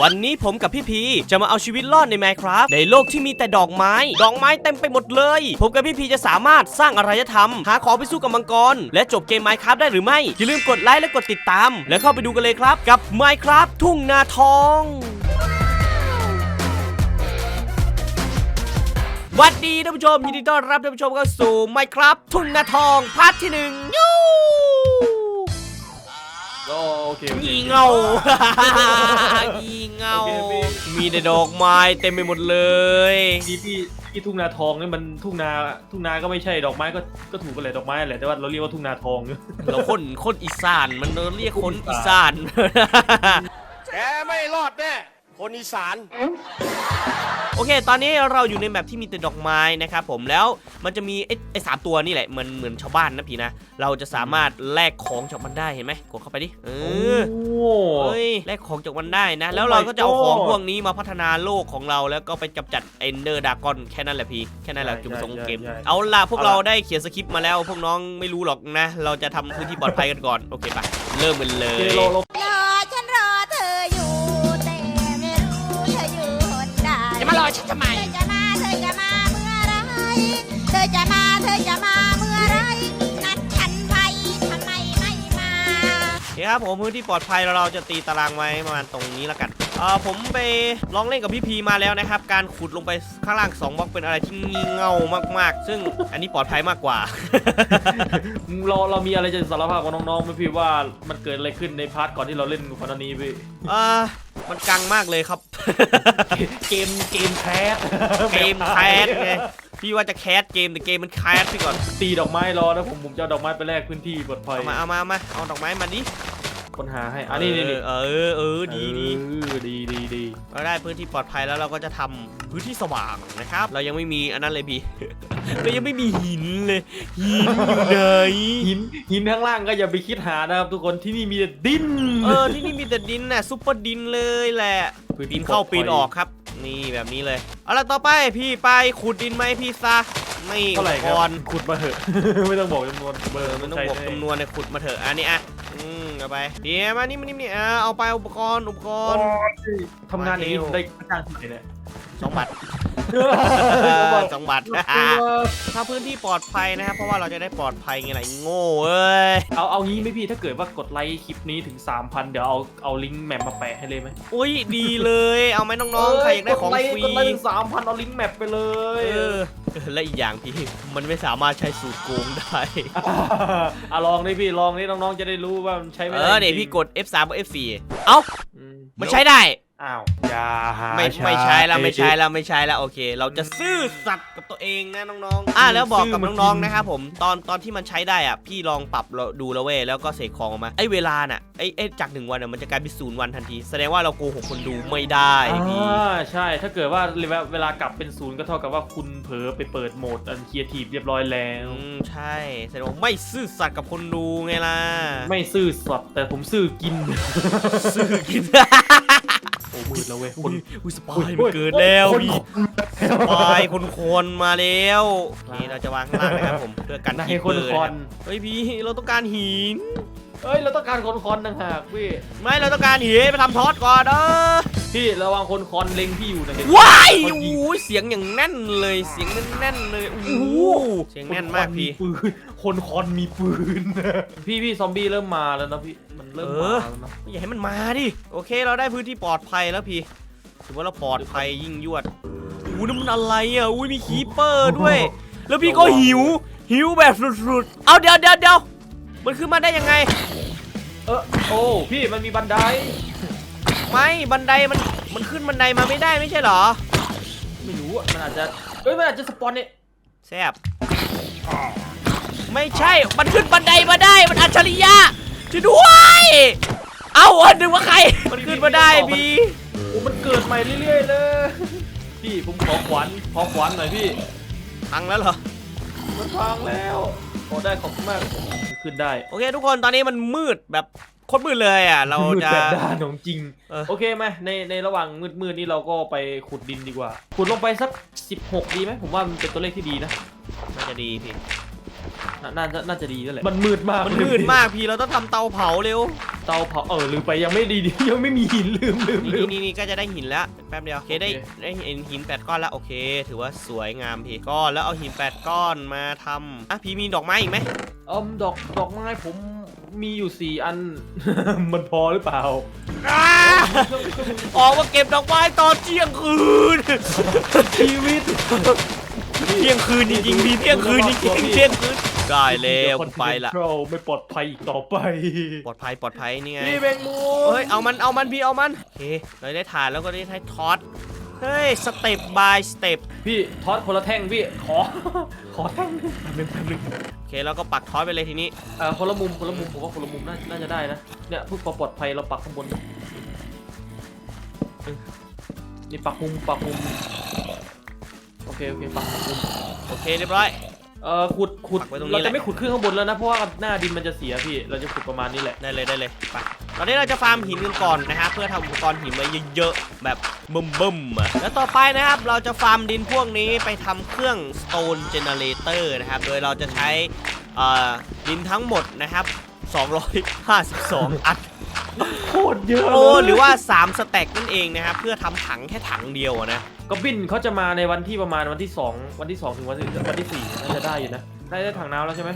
วันนี้ผมกับพี่พีจะมาเอาชีวิตรอดใน Minecraft ในโลกที่มีแต่ดอกไม้ ดอกไม้เต็มไปหมดเลย ผมกับพี่พีจะสามารถสร้างอารยธรรม หาของไปสู้กับมังกร และจบเกม Minecraft ได้หรือไม่ อย่าลืมกดไลค์และกดติดตาม แล้วเข้าไปดูกันเลยครับ กับ Minecraft ทุ่งนาทองหวัสดีท่านผู้ชมยินดีต้อนรับท่านผู้ชมเข้าสู่ Minecraft ทุ่งนาทองพาร์ทที่หนึ่งยู โอเคโอเค งีเงางีเงาโอเคพี่ มีแต่ดอกไม้เต็มไปหมดเลย พี่พี่พี่ทุ่งนาทองนี่มันทุ่งนาทุ่งนาก็ไม่ใช่ดอกไม้ก็ก็ถูกกันแหละดอกไม้แหละแต่ว่าเราเรียกว่าทุ่งนาทอง เราคนคนอีสานมันเรียกคนอีสาน แกไม่รอดแน่ คนอีสาน โอเค ตอนนี้เราอยู่ในแมปที่มีแต่ดอกไม้นะครับผมแล้วมันจะมีไอ้ไอ้สามตัวนี่แหละเหมือนเหมือนชาวบ้านนะพี่นะ เราจะสามารถแลกของจากมันได้เห็นไหมกดเข้าไปดิเอโอ้อ เฮ้ยแลกของจากมันได้นะ แล้ว Oh เรา my ก็จะเอาของ God พวกนี้มาพัฒนาโลกของเราแล้วก็ไปกำจัดเอนเดอร์ดากอนแค่นั้นแหละพี่ แค่นั้นแหละใช่จุดประสงค์ของใช่เกมใช่เอาล่ะ พวกเอาล่ะ เราได้เขียนสคริปต์มาแล้วพวกน้องไม่รู้หรอกนะ เราจะทำพื้นที่ปลอดภัยกันก่อน โอเคปะเริ่มกันเลโอยเคเราเรารอฉันทำไม เธอจะมา เธอจะมาเมื่อไร เธอจะมา เธอจะมาเมื่อไร นัดฉันไว้ทำไมไม่มา โอเคครับผมพื้นที่ปลอดภัยเราจะตีตารางไว้ประมาณตรงนี้แล้วกันเออผมไปลองเล่นกับพี่พีมาแล้วนะครับ การขุดลงไปข้างล่าง2บล็อกเป็นอะไรที่งี่เง่ามากๆ ซึ่งอันนี้ปลอดภัยมากกว่า เราเรามีอะไรจะสารภาพกับน้องๆไหมพี่ว่ามันเกิดอะไรขึ้นในพาร์ทก่อนที่เราเล่นก่อนหน้านี้พี่ เออ มันกังมากเลยครับ เกมเกมแคสเกมแคสไงพี่ว่าจะแคสเกมแต่เกมมันแคสพี่ก่อนตีดอกไม้รอนะผมผมจะเอาดอกไม้ไปแลกพื้นที่ปลอดภัยเอามาเอามาเอามาเอาดอกไม้มาดิ คนหาให้อันนี้นี่นี่เออเออดีดีเออดีดีดีเราได้พื้นที่ปลอดภัยแล้วเราก็จะทำพื้นที่สว่างนะครับ เรายังไม่มีอันนั้นเลยพี่เรายังไม่มีหินเลยหินอยู่ไหนหินหินข้างล่างก็อย่าไปคิดหานะครับทุกคนที่นี่มีแต่ดินเออที่นี่มีแต่ดินน่ะซุปเปอร์ดินเลยแหละพื้นปีที่นเข้าปลอดภัยปีนออกครับ นี่แบบนี้เลยเอาละต่อไปพี่ไปขุดดินไหมพี่ซะไม่เท่าไหร่คก่รัอนขุดมาเถอะ ไม่ต้องบอกจำนวนเบอร์มันต้องบวกจำนวนในขุดมาเถอะอันนี้อะอืม เอาไปเดี๋ยวมานี่มานี่มานี่อะเอาไปอุปกรณ์อุปกรณ์ทำงานอย่างนี้ได้จ้างที่ไหนเนี่ยสองบาทเออ สองบาทถ้าพื้นที่ปลอดภัยนะครับ เพราะว่าเราจะได้ปลอดภัยไงไรโง่เอ้ย เอาเอางี้ไหมพี่ถ้าเกิดว่ากดไลค์คลิปนี้ถึง 3,000 เดี๋ยวเอาเอาลิงก์แมปมาแปะให้เลยไหมอุ้ยดีเลย เอาไหมน้องๆ ใครอยากได้ของฟรีกดไลค์ถึง3,000 เอาลิงก์แมปไปเลย เออ และอีกอย่างพี่ มันไม่สามารถใช้สูตรโกงได้อะลองดิพี่ลองนี่น้องๆ จะได้รู้ว่ามันใช้ไม่เอได้อเนี่ยพี่กด F3 กับ F4 เอ้าอืมมันใช้ได้ อ้าวอย่าหาไม่ไม่ใช้แล้วไม่ใช้แล้วไม่ใช้แล้วโอเค เราจะซื่อสัตย์กับตัวเองนะน้องๆอะแล้วบอกกับน้องๆนะครับผมตอนตอนที่มันใช้ได้อะพี่ลองปรับเราดูแล้วเว้ยแล้วก็เสกของออกมาไอ้เวลาน่ะไอ้ไอ้จากหนึ่งวันอะมันจะกลายเป็นศูนย์วันทันที แสดงว่าเราโกหกคนดูไม่ได้พี่อ่าใช่ถ้าเกิดว่าเวลากลับเป็นศูนย์ก็เท่ากับว่าคุณเผลอไปเปิดโหมดอันเคียร์ทีฟเรียบร้อยแล้วอืมใช่แสดงว่าไม่ซื่อสัตย์กับคนดูไงล่ะไม่ซื่อสัตย์แต่ผมซื่อกินซื่อกินโอ้ มืดแล้วเว้ยคนอุ้ยสปายมันเกิดแล้วคนพี่คนสปายคนคนๆมาแล้วนี่เราจะวางข้างล่างนะครับผมเพื่อกันนายที่คนเปิดคอนเฮ้ยพี่เราต้องการหินเอ้ยเราต้องการคนคอนต่างหากพี่ไม่เราต้องการหินไปทำทอดก่อนเออพี่ระวังคนคอนเล็งพี่อยู่นะเห็นว้ายคนยิงโอ้ยเสียงอย่างแน่นเลยเสียงแน่นๆเลยโอ้โหเสียงแน่นมากพี่คนคอนปืนคนคอนมีปืนพี่พี่ซอมบี้เริ่มมาแล้วนะพี่มัน เริ่มเอมาอแล้วนะไม่อยากให้มันมาดิโอเค เราได้พื้นที่ปลอดภัยแล้วพี่ถือว่าเราปลอดภัยยิ่งยวดอู้นั่นมันอะไรอะอุ้ยมีคีปเปอร์ด้วย แล้วพี่ก็หิว หิวแบบสุดๆเอาเดี๋ยวเดี๋ยวเดี๋ยวมันขึ้นมาได้ยังไง เออโอ้พี่มันมีบันไดไม่บันไดมันมันขึ้นบันไดมาไม่ได้ไม่ใช่เหรอ ไม่รู้อะมันอาจจะเอ้ยมันอาจจะสปอนเนี่ยแซบไม่ใช่ มันขึ้นบันไดมาได้ มันอัจฉริยะ ช่วยด้วย เอาอันนึงว่าใคร มันขึ้นมาได้พี่โอ้มันเกิดใหม่เรื่อยๆเลย พี่ผมขอขวัญขอขวัญหน่อยพี่ พังแล้วเหรอ มันพังแล้วขอได้ขอบคุณมาก ขึ้นได้ โอเค ทุกคนตอนนี้มันมืดแบบโคตรมืดเลยอะ เรามืดจะ แบบด้านของจริง เออ โอเคไหมในในระหว่างมืดๆนี้เราก็ไปขุดดินดีกว่า ขุดลงไปสัก 16 ดีไหมผมว่ามันเป็นตัวเลขที่ดีนะ น่าจะดีพี่ น่าน่าจะน่าจะดีนั่นแหละมันมืดมากมันมืดมากพี่เราต้องทำเตาเผาเร็ว เตาเผาเออลืมไปยังไม่ดีดียังไม่มีหินลืมลืมลืนี่ม นี่นี่ก็จะได้หินแล้วแป๊บเดียวโอเคได้โอเค ได้เห็นหินแปดก้อนแล้วโอเค ถือว่าสวยงามพี่ก้อนแล้วเอาหินแปดก้อนมาทำอะพี่มีดอกไม้อีกไหมเอมดอกดอกไม้ผมมีอยู่สี่อัน มันพอหรือเปล่าอ้าออกมาเก็บดอกไม้ตอนเที่ยงคืน ชีวิต เที่ยงคืนจริงๆพี่เที่ยงคืนจริงๆเที่ยงคืน ได้แล้วไปละเราไม่ปลอดภัยอีกต่อไป ปลอดภัยปลอดภัยนี่ไงนี่แบงมูเฮ้ยเอามันเอามันพี่เอามันโอเคเราได้ถ่านแล้วก็ได้ใช้ท็อตเฮ้ยสเต็ปบายสเต็ปพี่ทอดคนละแท่งพี่ ขอ ขอแท่งหนึ่งแป๊บนึงโอเคเราก็ปักท็อตไปเลยทีนี้เอ่อคนละมุมคนละมุมผมว่าคนละมุมน่าน่าจะได้นะเนี่ยเพื่อความปลอดภัยเราปักข้างบนนี่ปักมุมปักมุมโอเคโอเคปักมุมโอเคเรียบร้อย เอ่อขุดขุดปักไว้ตรงนี้เราแหจะละ ไม่ขุดขึ้นข้างบนแล้วนะ เพราะว่าหน้าดินมันจะเสียพี่ เราจะขุดประมาณนี้แหละ ได้เลยได้เลยไปตอนนี้เราจะฟาร์มหินกันก่อนนะฮะเพื่อทำอุปกรณ์หินมาเยอะๆแบบบึ้มๆอะแล้วต่อไปนะครับเราจะฟาร์มดินพวกนี้ไปทำเครื่อง stone generator นะครับโดยเราจะใช้เอ่อดินทั้งหมดนะครับ 252 อัน โคตรเยอะโอ้เลยหรือว่า 3 สแต็กนั่นเองนะครับเพื่อทำถังแค่ถังเดียวอะนะ ก็บินเขาจะมาในวันที่ประมาณวันที่2วันที่2ถึงวันที่วันที่4น่าจะได้อยู่นะได้ได้ถังน้ำแล้วใช่ไหม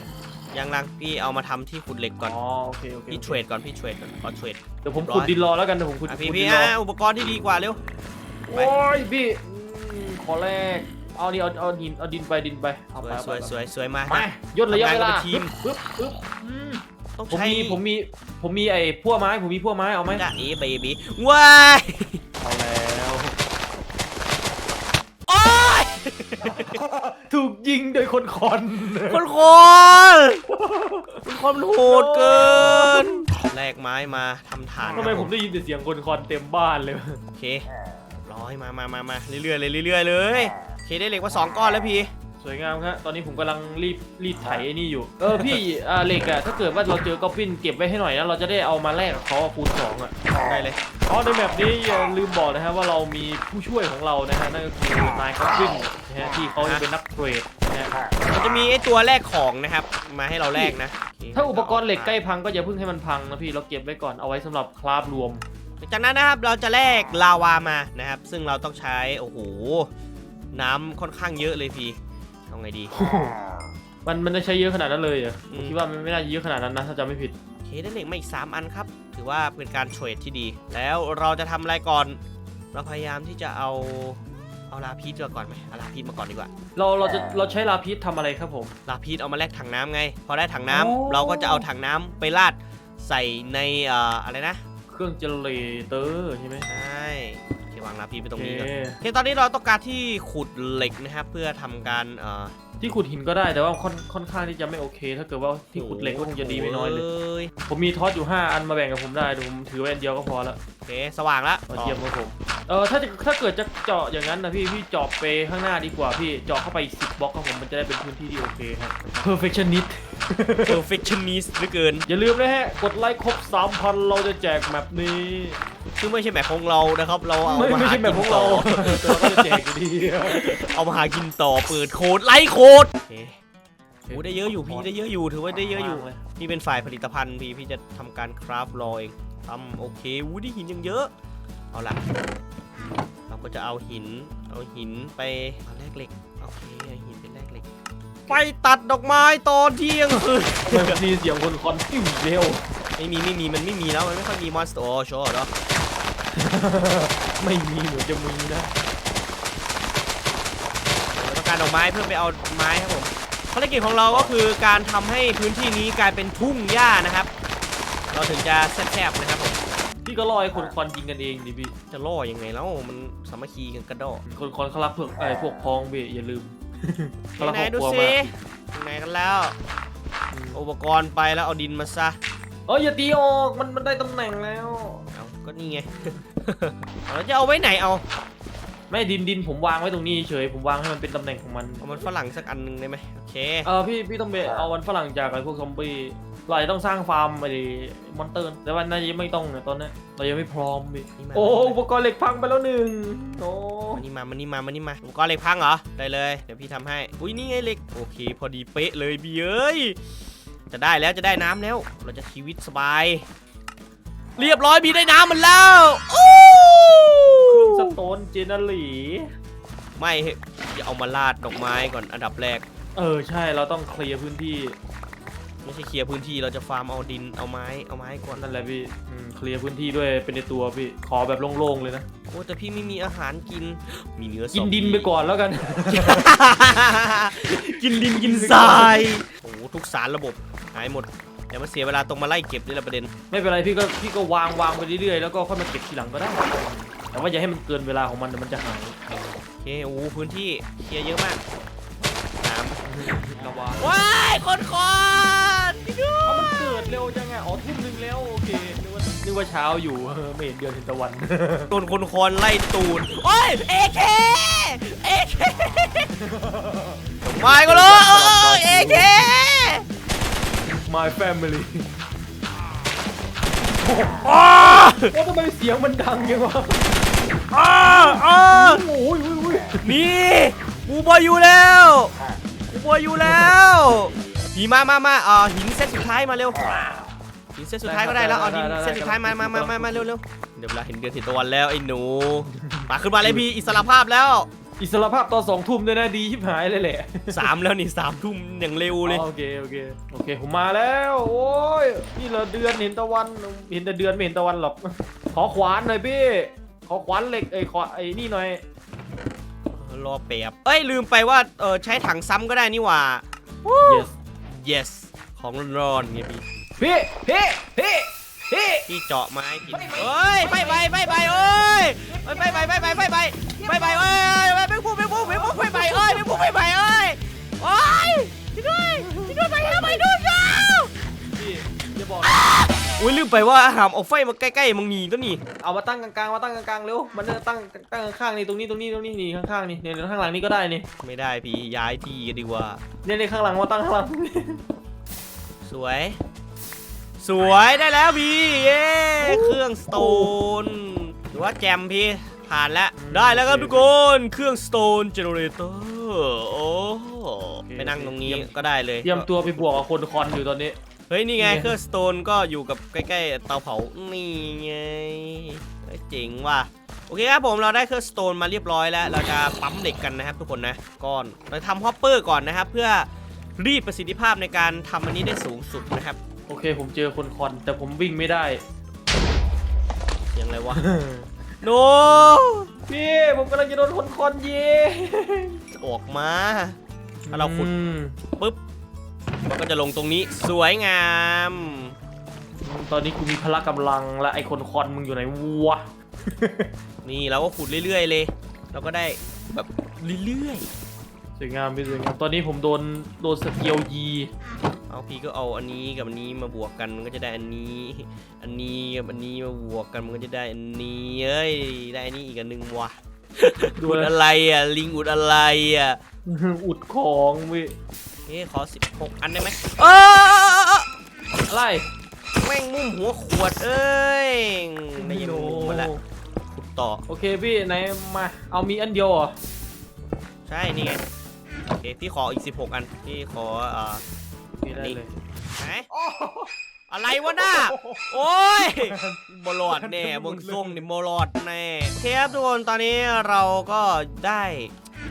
ยังลังพี่เอามาทำที่ขุดเหล็กก่อนอ๋อโอเคโอเคพี่เทรดก่อนพี่เทรดก่อนขอเทรดเดี๋ยวผมขุดดินรอแล้วกันเดี๋ยวผมขุดอะขุพี่ดดิพี่นรออะอุปกรณ์ที่ดีกว่าเร็ว โอ้ยพี่อืมขอแรกเอานี่เอาเอาหินเอาดินไปดินไปเอาสไปวยเอาสไปวยสวยสวยมากไปย่นระยะเวลาทำงานกันเป็นทีมปึ๊บปึ๊บอืม ต้องผมใช้มีผมมีผมมีไอ้พั่วไม้ผมมีพั่วไม้เอาไหมจ้าเอ๋เบบี้ว้าย ถูกยิงโดยคนคอนคนคนคนคนโหดเกิน แลกไม้มาทำฐานทำไมผมได้ยินแต่เสียงคนคอนเต็มบ้านเลย โอเคร้อยมามามามาเรื่อยๆเลยเรื่อยๆเลย โอเคได้เหล็กมาสองก้อนแล้วพี่ สวยงามครับตอนนี้ผมกำลังรีบรีดไถไอ้นี่อยู่ เออพี่อ่าเหล็กอะถ้าเกิดว่าเราเจอกอปปินเก็บไว้ให้หน่อยนะ เราจะได้เอามาแลกกับเขาอะคูณสองอะ ได้เลย อ๋อในแบบนี้อย่าลืมบอกนะฮะว่าเรามีผู้ช่วยของเรานะฮะนั่นก็คือนายกอปปินนะฮะที่เขาจะเป็นนักเทรดนะฮะมันจะมีไอตัวแลกของนะครับ มาให้เราแลกนะโเคถ้าอุปกรณ์เหล็กใกล้พังก็อย่าเพิ่งให้มันพังนะพี่เราเก็บไว้ก่อนเอาไว้สำหรับคราฟรวม จากนั้นนะครับเราจะแลกลาวามานะครับ ซึ่งเราต้องใช้โอ้โหน้ำค่อนข้างเยอะเลยพี่ เอาไงดี มันมันจะใช้เยอะขนาดนั้นเลยเหรออืผมมคิดว่ามันไม่น่าจะเยอะขนาดนั้นนะถ้าจำไม่ผิดโอเคได้เหล็กมาอีก3อันครับ ถือว่าเป็นการเทรดที่ดี แล้วเราจะทำอะไรก่อน เราพยายามที่จะเอาเอาลาพีชมาก่อนไหมเอาลาพีชมาก่อนดีกว่า เราเราจะเราใช้ลาพิษทำอะไรครับผม ลาพีชเอามาแลกถังน้ำไง พอได้ถังน้ำโอ้เราก็จะเอาถังน้ำไปราดใส่ในเอ่ออะไรนะ เครื่องเจเนเรเตอร์ใช่ไหมใช่โอเค วางลาพีชไปตรงนี้โอก่อนเคโอเคตอนนี้เราต้องการที่ขุดเหล็กนะครับเพื่อทำการเอ่อที่ขุดหินก็ได้แต่ว่าค่อนค่อนข้างที่จะไม่โอเค ถ้าเกิดว่าที่ขุดเหล็กก็คงจะดีไม่น้อยเลย ยผมมีทอสอยู่ 5 อันมาแบ่งกับผมได้เดี๋ยวผมถือไว้อันเดียวก็พอแล้วโอเคสว่างแล้วเอาเทียมกับผมเออถ้าจะถ้าเกิดจะเจาะอย่างนั้นนะพี่พี่เจาะไปข้างหน้าดีกว่าพี่เจาะเข้าไปอีก10บล็อกครับผมมันจะได้เป็นพื้นที่ที่โอเคครับ perfectionist perfectionist เหลือเกิน อย่าลืมนะฮะ กดไลค์ครบ 3,000 เราจะแจกแมปนี้ ซึ่งไม่ใช่แบบของเรานะครับ เราเอาไม่มาไม่หาใช่แบบกิพนวกต่เราอแต่เราก็จะแจกอยู่ดีเอามาหากินต่อเปิดโค้ดไลค์โค้ดโอเคโอ้ได้เยอะอยู่พี่ได้เยอะอยู่ถือว่าได้เยอะอยู่เลยพี่เป็นฝ่ายผลิตภัณฑ์พี่พี่จะทำการคราฟรอเองทำโอเคอู้ได้หินยังเยอะ เอาล่ะ เราก็จะเอาหิน เอาหินไปเอาแลกเหล็กโอเคเอาหิน ไปตัดดอกไม้ตอนเที่ยงคืนทำไมมันมีเสียงคนคอนติ้วเร็วไม่มีไม่มีมันไม่มีแล้วมันไม่ค่อยมีมอนสเตอร์โอ้โชว์หรอไม่มีเหมือนจะมีนะเราต้องการดอกไม้เพื่อไปเอาไม้ครับผมภารกิจของเราก็คือการทำให้พื้นที่นี้กลายเป็นทุ่งหญ้านะครับ เราถึงจะแซ่บๆนะครับผมพี่ก็รอให้คนคอนยิงกันเองดิพี่จะล่อยังไงแล้วมันสามัคคีกันกระโดดคนคอนเขารักเพื่อไอ้พวกพ้องพี่อย่าลืม เขารักไหนครอบดูครัวสิมากถึงไหนกันแล้ว อุปกรณ์ไปแล้วเอาดินมาซะเอ้ยอย่าตีออกมันมันได้ตำแหน่งแล้ว เอาก็นี่ไง เราจะเอาไว้ไหนเอาไม่ดินดินผมวางไว้ตรงนี้เฉยผมวางให้มันเป็นตำแหน่งของมันเอามันฝรั่งสักอันหนึงได้ไหมโอเค เออพี่พี่ต้องไปเอาวันฝรั่งจากไอ้พวกซอมบี้ เราอาจจะต้องสร้างฟาร์มไอ้มอนเตอร์แต่ว่าน่าจะยังไม่ต้องนะตอนนี้เรายังไม่พร้อมพี่นี่มาโอ้อุปกรณ์เหล็กพังไปแล้วหนึ่งโอ้มานี่มามานี่มามานี่มาอุปกรณ์เหล็กพังเหรอได้เลยเดี๋ยวพี่ทำให้อุ้ยนี่ไงเหล็กโอเคพอดีเป๊ะเลยพี่เอ้ยจะได้แล้วจะได้น้ำแล้ว เราจะชีวิตสบาย เรียบร้อยพี่ได้น้ำมันแล้วโอ้เครื่องสโตนเจเนอรีไม่เฮ้ยอย่าเอามาลาดดอกไม้ก่อนอันดับแรก เออใช่เราต้องเคลียร์พื้นที่ ไม่ใช่เคลียร์พื้นที่เราจะฟาร์มเอาดินเอาไม้เอาไม้ก่อนนั่นแหละพี่อืมเคลียร์พื้นที่ด้วยเป็นในตัวพี่ขอแบบโล่งๆเลยนะโอ้แต่พี่ไม่มีอาหารกินมีเนื้อกินซอมบี้ดินไปก่อนแล้วกัน กินดินกินทรายโอ้โหทุกสารระบบหายหมดเดี๋ยวมาเสียเวลาตรงมาไล่เก็บนี่แหละประเด็น ไม่เป็นไรพี่ก็พี่ก็วางวางไปเรื่อยๆแล้วก็ค่อยมาเก็บทีหลังก็ได้ แต่ว่าอย่าให้มันเกินเวลาของมันเดี๋ยวมันจะหายโอเคโอ้โหพื้นที่เคลียร์เยอะมากสามระวังว้ายคนคอ ดเร็วจังไงอ๋อทุ่มหนึงแล้วโอเคนึกว่านึกว่าเช้าอยู่เออไม่เห็นเดือนเห็นตะวัน โดนคนคอนไล่ตูดโอ้ยเอเคเอเคมาก็รู้เอเค My family อ้าว่าทำไมเสียงมันดังจังวะอ้าอ้าโอ้ยโอ้ยโอ้ยนี่กูบอยอยู่แล้วกูบอยอยู่แล้ว พีมามามาเอ่อหินเซตสุดท้ายมาเร็วหินเซตสุดท้ายก็ได้แล้วเอาดินเซตสุดท้ายมามามามามาเร็วเร็วเดี๋ยวเวลาเห็นเดือนเห็นตะวันแล้วไอ้หนูมาขึ้นมาเลยพี่อิสระภาพแล้วอิสรภาพตอนสองทุ่มด้วยนะดีชิบหายเลยแหละสามแล้วนี่สามทุ่มอย่างเร็วเลยอ๋อโอเคโอเคโอเคผมมาแล้วโอ้ยนี่เหราเดือนเห็นตะวันเห็นแต่เดือนไม่เห็นตะวันหรอกขอขวานหน่อยพี่ขอขวานเหล็กไอ้ยขอไอ้นี่หน่อยรอแป๊บเอ้ยลืมไปว่าเออใช้ถังซ้ำก็ได้นี่หว่า yes yes ของร้อนๆไงพี่พี่พี่พี่พี่พี่เจาะไม้กินเอ้ยไปไปไปไปเอ้ยไปไปไปไปไปไปไปไปไปเอ้ยไปพูดไปพูดไปพูดไปไปเอ้ยไปพูดไปไปเอ้ยโอ้ยช่วยด้วยช่วยด้วยไปแล้วไปดูเจ้าพี่อย่าบอก อุ้ยลืมไปว่าหามเอาไฟมาใกล้ๆมึงนี่ตัวนี่เอามาตั้งกลางๆมาตั้งกลางๆเร็วมันจะตั้งตั้งข้างๆนี่ตรงนี้ตรงนี้ตรงนี้นี่ข้างๆนี่เนี่ยข้างหลังนี่ก็ได้นี่ไม่ได้พี่ย้ายที่กันดีกว่าเนี่ยในข้างหลังมาตั้งข้างหลังสวย สวยได้แล้วพี่เย้เครื่องสโตนหรือว่าแจมพี่ผ่านแล้วได้แล้วครับทุกคนเครื่องสโตนเจเนเรเตอร์โอ้ไปนั่งตรงนี้ก็ได้เลยเตรียมตัวไปบวกกับคนคอนอยู่ตอนนี้ เฮ้ยนี่ไงนี่ไงเครื่องสโตนก็อยู่กับใกล้ๆเตาเผานี่ไงเฮ้ยเจ๋งว่ะโอเคครับผมเราได้เครื่องสโตนมาเรียบร้อยแล้ว เราจะปั๊มเหล็กกันนะครับทุกคนนะก่อนเราทำฮอปเปอร์ก่อนนะครับ เพื่อรีดประสิทธิภาพในการทำอันนี้ได้สูงสุดนะครับ โอเคผมเจอคนคอนแต่ผมวิ่งไม่ได้เสียงอะไรวะโนพี่ผมกำลังจะโดนคนคอนเย่ออกมาถ้าเราขุดอืมปุ๊บ มันก็จะลงตรงนี้สวยงาม ตอนนี้กูมีพละกำลังและไอคนคอนมึงอยู่ไหนวะ นี่เราก็ขุดเรื่อยๆเลย เราก็ได้แบบเรื่อยสวยงามพี่สวยงามตอนนี้ผมโดนโดนสเกิลยีๆ เอาพี่ก็เอาอันนี้กับอันนี้มาบวกกันมันก็จะได้อันนี้ อันนี้กับอันนี้มาบวกกันมันก็จะได้อันนี้เอ้ยได้อันนี้อีกอันหนึงว่ะดูอุดนะอะไรอะลิงอุดอะไรอะ อุดของพี่ เฮ้ขอ 16 อันได้ไหมเอออะไรแม่งมุมหัวขวดเอ้ยได้ยินมุมมาแล้วขุดต่อ โอเคพี่ไหนมาเอามีอันเดียวเหรอใช่นี่ไงโอเคพี่ขออีก 16 อันพี่ขออ่าพี่ได้เลยไหนอะไรวะน่าโอ้ยบอลอดแน่เมึงส่งนี่บอลอดแน่โอเคครับทุกคนตอนนี้เราก็ได้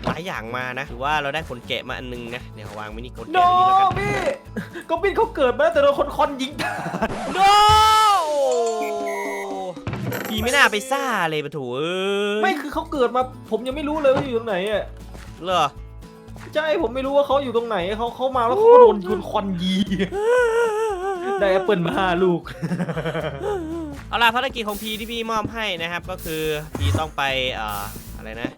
หลายอย่างมานะถือว่าเราได้ขนแกะมาอันนึงนะเดี๋ยววางไว้นี่ขนโนแกะอันนี้แล้วกันพี่ก็บินเขาเกิดมาแล้วแต่โดนคนคอนยิงตายโนพี่ไม่น่าไปซ่าเลยปะโถูเอ้ยไม่คือเขาเกิดมา ผมยังไม่รู้เลยว่าอยู่ตรงไหนอะเหรอใช่ผมไม่รู้ว่าเขาอยู่ตรงไหนเขาเขามาแล้วเขาก็โดนคนคอนยีได้แอปเปิลมาห้าลูก เอาล่ะภารกิจของพีที่พี่มอบให้นะครับ ก็คือพีต้องไปเอ่ออะไรนะ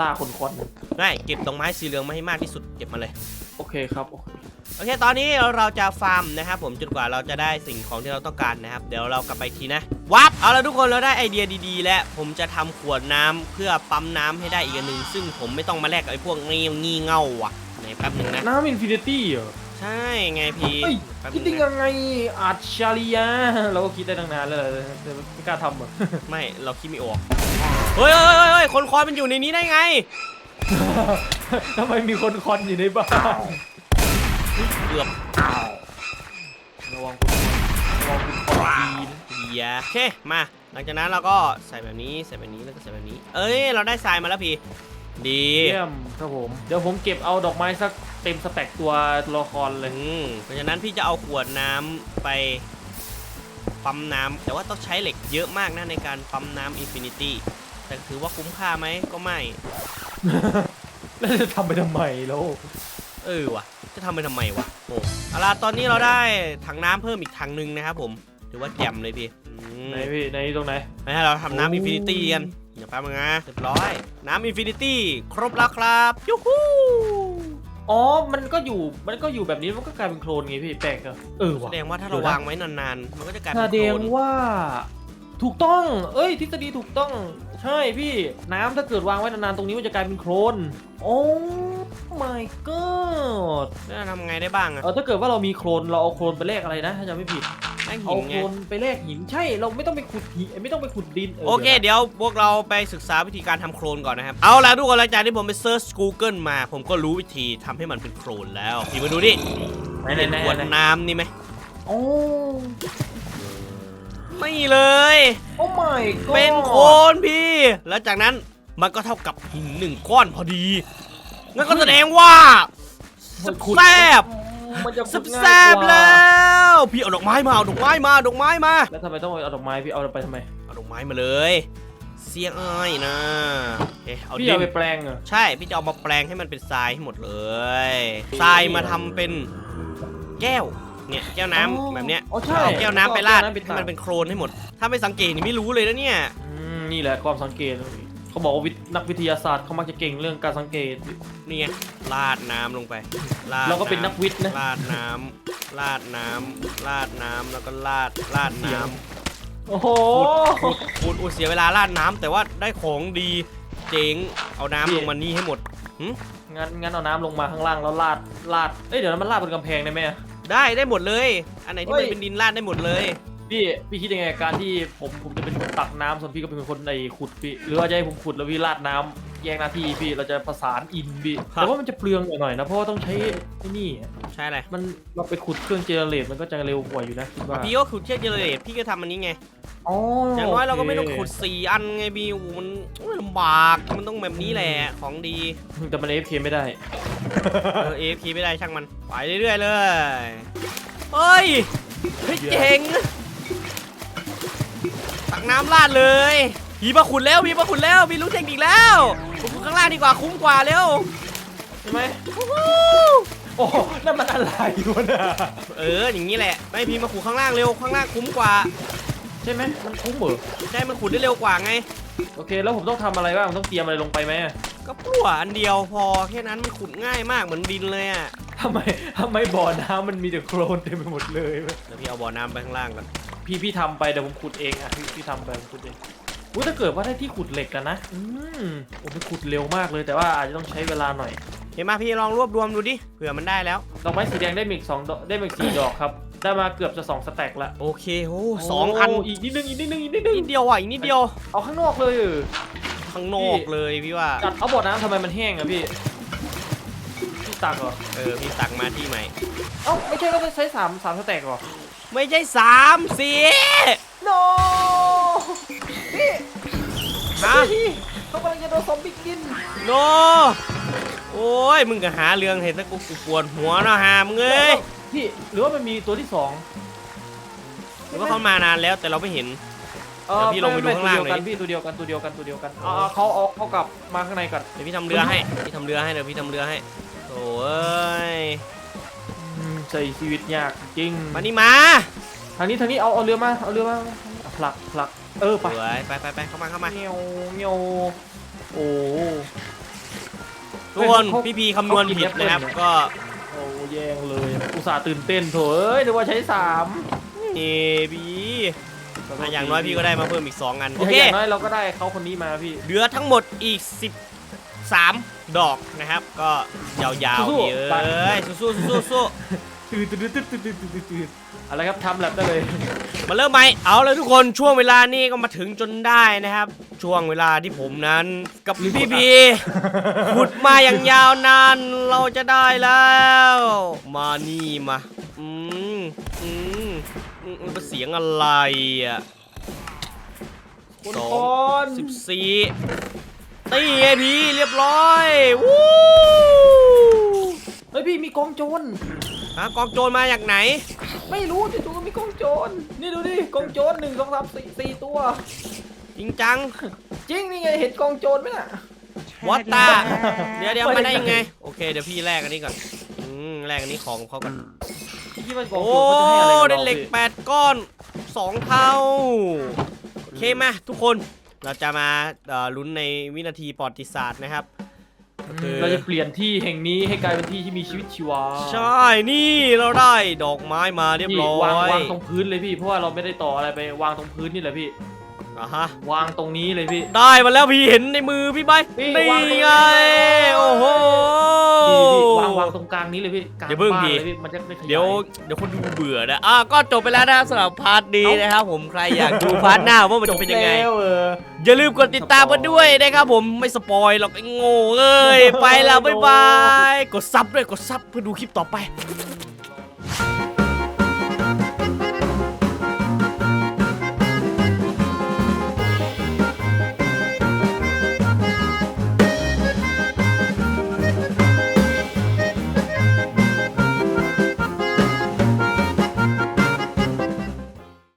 ล่าคนคอนง่ายเก็บดอกไม้สีเหลืองมาให้มากที่สุดเก็บมาเลย โอเคครับโอเคโอเค ตอนนี้เราจะฟาร์มนะครับผมจนกว่าเราจะได้สิ่งของที่เราต้องการนะครับ เดี๋ยวเรากลับไปอีกทีนะวับเอาละทุกคนเราได้ไอเดียดีๆ แล้วผมจะทำขวดน้ำเพื่อปั๊มน้ำให้ได้อีกอันหนึ่งซึ่งผมไม่ต้องมาแลกกับไอ้พวกงีงีเง่าว่ะไหนแป๊บหนึ่งนะน้ำอินฟินิตี้เหรอ ใใช่ไงพี่เฮ้ยแป๊บคิดนึได้งยันะงไงอัจฉริยะเราก็คิดได้ตั้งนานแล้วแหละแต่ไม่กล้าทำอะไม่ เราคิดไม่ออกเฮ้ยเฮ้ยเฮ้ยเฮ้ยคนคอยมันอยู่ในนี้ได้ไง ทำไมมีคนคอนอยู่ในบ้านเกือบระวังคุณระวังคุณคอนดีนะเดียโอเค มา หลังจากนั้นเราก็ใส่แบบนี้ใส่แบบนี้แล้วก็ใส่แบบนี้ เอ้ย เราได้ทรายมาแล้วพี่ ดี เยี่ยมครับผม เดี๋ยวผมเก็บเอาดอกไม้สัก เต็มสเต็กตัวตัวละครเลย อืมเพราะฉะนั้นพี่จะเอาขวดน้ำไปปั๊มน้ำแต่ว่าต้องใช้เหล็กเยอะมากนะในการปั๊มน้ำอินฟินิตี้แต่ถือว่าคุ้มค่าไหมก็ไม่ แล้วจะทำไปทำไมแล้ว เออว่ะจะทำไปทำไมวะโอ้เอาล่ะตอนนี้เราได้ถังน้ำเพิ่มอีกถังหนึ่งนะครับผมถือว่าแจ่มเลยพี่อืมไหนพี่ไหนตรงไหน ไปให้เราทำน้ำโอ้ อินฟินิตี้กันอย่าแป๊บนึงนะเรียบร้อย น้ำอินฟินิตี้ครบแล้วครับยูฮู อ๋อ มันก็อยู่ มันก็อยู่แบบนี้ มันก็กลายเป็นโคลนไงพี่แปลกอะเออแสว่ะดงว่าถ้าเราเดี๋ยวนะวางไว้นานๆ มันก็จะกลายแสเป็นดโคลงนว่า ถูกต้อง เอ้ย ทฤษฎีถูกต้อง ใช่พี่ น้ำถ้าเกิดวางไว้นานๆ ตรงนี้มันจะกลายเป็นโคลนโอ้ my god แล้วเราทำไงได้บ้างอะเออถ้าเกิดว่าเรามีโคลนเราเอาโคลนไปแลกอะไรนะถ้าจำไม่ผิดแม่งหิเอานโคไงลนไปแลกหินใช่เราไม่ต้องไปขุดหินไม่ต้องไปขุดดินโอเค เดี๋ยวพวกเราไปศึกษาวิธีการทำโครนก่อนนะครับ เอาล่ะทุกคนหลังจากที่ผมไปเซิร์ช Google มา ผมก็รู้วิธีทำให้มันเป็นโครนแล้วพี่มาดูดิไหนไหนไหนขวดไหนน้ำนี่ไหมโอ้ ไม่เลยโอ้ my god เป็นโคลนพี่ แล้วจากนั้นมันก็เท่ากับหินหนึ่งก้อนพอดี งั้นก็แสดงว่ามันขุดแซบมันจะแซขุบดแซง่ายบกว่าแล้วพี่เอาดอกไม้มาเอาดอกไม้มาเอาดอกไม้มาแล้วทำไมต้องเอาดอกไม้พี่เอาไปทำไมเอาดอกไม้มาเลย เสียงอ้ายนะเอ๊ะเอาพี่ดิเอาไปนแปลงเหรอ ใช่พี่จะเอามาแปลงให้มันเป็นทรายให้หมดเลยทรายมาทำเป็นแก้วเนี่ยแก้วน้ำแบบเนี้ยอ๋อใช่เอาแก้วน้ำไปราดเอแก้วให้มันเป็นโครนให้หมด ถ้าไม่สังเกตนี่ไม่รู้เลยนะเนี่ย อืมนี่แหละความสังเกต เขาบอกว่าวิทนักวิทยาศาสตร์เขามักจะเก่งเรื่องการสังเกต นี่ไงราดน้ำลงไปราดเราก็เป็นนักวิทย์นะราดน้ำราดน้ำราดน้ำแล้วก็ราดราดน้ำโอ้โหขุดขุดอุยเสียเวลาราดน้ำแต่ว่าได้ของดีเจ๋งเอาน้ำลงมานี่ให้หมดหึงั้นงั้นเอาน้ำลงมาข้างล่างแล้วลาดลาดเอ้ยเดี๋ยวนะมันลาดบนกำแพงได้ไหมอะ ได้ได้หมดเลย อันไหนที่เฮ้มันย เป็นดินราดได้หมดเลย พี่พี่คิดยังไงกับการที่ผมผมจะเป็นคนตักน้ำส่วนพี่ก็เป็นคนในขุดพี่หรือว่าจะให้ผมขุดแล้วพี่ราดน้ำแยกหน้าที่พี่เราจะประสานอินพี่ครับ แต่ว่ามันจะเปลืองหน่อยๆนะเพราะว่าต้องใช้ไอ้นี่ใช่อะไรมันเราไปขุดเครื่องเจเนเรตมันก็จะเร็วกว่าอยู่นะคิดว่าพี่ก็ขุดเชือกเจเนเรตพี่ก็ทำอันนี้ไง อ๋อออย่างน้อยเราก็ไม่ต้องโคขุดสี่อันไงบีโอ้โหมันโอ้ยลำบากมันต้องแบบนี้แหละของดี แต่มันเอฟเคไม่ได้เออเอฟไม่ได้ช่างมัน ไปเรื่อยๆเลย เฮ้ยเฮ้ยเจ๋งตั กน้ำราดเลยพี่มาขุดแล้วพี่มาขุดแล้วพี่รู้เทคนิคแล้วผมขุดข้างล่างดีกว่าคุ้มกว่าเร็วใช่ไหมโอ้นั่นมันอะไรวะน่ะเอออย่างนี้แหละไม่พี่มาขุดข้างล่างเร็วข้างล่างคุ้มกว่า ใช่ไหมมันคุ้มเหรอได้มันขุดได้เร็วกว่าไง โอเค แล้วผมต้องทำอะไรบ้างผมต้องเตรียมอะไรลงไปไหมอะก็ปลั่วอันเดียวพอแค่นั้นมันขุดง่ายมากเหมือนดินเลยอะ ทำไมทำไมบ่อน้ำมันมีแต่โคลนเต็มไปหมดเลยวะเดี๋ยวพี่เอาบ่อน้ำไปข้างล่างก่อนพี่พี่ทำไปเดี๋ยวผมขุดเองอะพี่พี่ทำไปผมขุดเองอุ้ยถ้าเกิดว่าได้ที่ขุดเหล็กกันนะอืมผมไปขุดเร็วมากเลยแต่ว่าอาจจะต้องใช้เวลาหน่อย เห็นมาพี่ลองรวบรวมดูดิเผื่อมันได้แล้ว ดอกไม้สีแดงได้มีอีกสองดอกได้มาอีกสี่ดอกครับ ได้มาเกือบจะสองสแต็กละโอเคโอ้สองอันโอีกนิดนึงอีกนิดนึงอีกนิดนึงนิดเดียวอะอีกนิดเดียวเอาข้างนอกเลยเออข้างนอกเลยพี่ว่าจัดเอาบ่อน้ำทำไมมันแห้งอะพี่พี่ ตักเหรอ เออพี่ตักมาที่ใหม่ เอ้าไม่ใช่ก็ใช้สามสามสแต็กเหรอ ไม่ใช่สามสี่ no พี่ฮะพี่เขากำลังจะโดนซอมบี้กิน โน โอ้ย มึงก็หาเรื่องเห็นซะกูกูปวดหัวเนาะหามงเอ้ยพี่หรือว่ามันมีตัวที่สองหรือว่าเขามานานแล้วแต่เราไม่เห็นเออเดี๋ยวพี่ลงไปดูม่ข้างล่างตัวเดียวกันหน่อย พี่ตัวเดียวกันตัวเดียวกันตัวเดียวกันเอาเอาเขาเอาเขากลับมาข้างในก่อน เดี๋ยวพี่ทำเรือให้ พี่ทำเรือให้ เดี๋ยวพี่ทำเรือให้ โอ้ยอืมใช้ชีวิตยากจริงมานี่มาทางนี้ทางนี้เอาเอาเรือมาเอาเรือมาผลักผลักเออไปสวยไปไปไปเข้ามาเข้ามาเงี้ยวเงี้ยวโอ้ทุกคนเขาพี่พีคำนวณผิดนะครับเขากินแอปเปิ้ลเนี่ย ก็โอ้แย่งเลยอุตส่าห์ตื่นเต้นโถเอ้ยนึกว่าใช้สามเอบีอะอย่างน้อยพี่ก็ได้มาเพิ่มอีก 2 อันอโอย่างเค อย่างน้อยเราก็ได้เขาคนนี้มาพี่ เหลือทั้งหมดอีก 3 ดอกนะครับ ก็ยาวๆๆ ๆเยอะสู้ๆสู้ๆสู้ตื่ตื่ตื่ตื่ตื่อะไรครับทำแบบได้เลยมาเริ่มไหมเอาเลยทุกคนช่วงเวลานี้ก็มาถึงจนได้นะครับ ช่วงเวลาที่ผมนั้นกับพี่พีขุดมาอย่างยาวนานเราจะได้แล้ว มานี่มาอืมอืมอืมเสียงอะไรอะ คนสองนสิบสี่ ตีไอพีเรียบร้อยวู้เฮ้ยพี่มีกองโจรหากองโจรมาจากไหน ไม่รู้จู่ๆก็มีกองโจรนี่ดูดิกองโจรหนึ่งสองสามสี่สี่ตัว จริงจังจริงนี่ไงเห็นกองโจรไหมน่ะ วัตตาเดี๋ยวเดี๋ยวมาได้ยังไง โอเคเดี๋ยวพี่แลกอันนี้ก่อนอืมแลกอันนี้ของเขาก่อนพี่คิดว่ากองโอ้โจรเขาจะให้อะไรกับได้เราเหล็กพี่แปดก้อนสองเท่าโอเคไหมทุกคน เราจะมาเอ่อลุ้นในวินาทีประวัติศาสตร์นะครับ คือ เราจะเปลี่ยนที่แห่งนี้ให้กลายเป็นที่ที่มีชีวิตชีวาใช่นี่เราได้ดอกไม้มาเรียบพี่ร้อวางยวางตรงพื้นเลยพี่เพราะว่าเราไม่ได้ต่ออะไรไปวางตรงพื้นนี่แหละพี่ อะฮะวางตรงนี้เลยพี่ ได้มาแล้วพี่เห็นในมือพี่ไหมพี่นี่วางตรงนี้ ไงโอ้โห พี่พี่วางวางตรงกลางนี้เลยพี่กลางอย่าเพิ่งบ้านพี่ เลยพี่มันจะไม่ขยายเดี๋ยวเดี๋ยวคนดูเบื่อนะอะก็จบไปแล้วนะครับสำหรับพาร์ทนี้นะครับผมใครอยากดูพาร์ทหน้าว่ามันจะเป็นยังไง จบแล้วเออ อย่าลืมกดติดตามกันด้วยนะครับผมไม่สปอยหรอกไอ้โง่เอ้ย ไปแล้ว บ๊ายบาย กดซับด้วย กดซับเพื่อดูคลิปต่อไปเ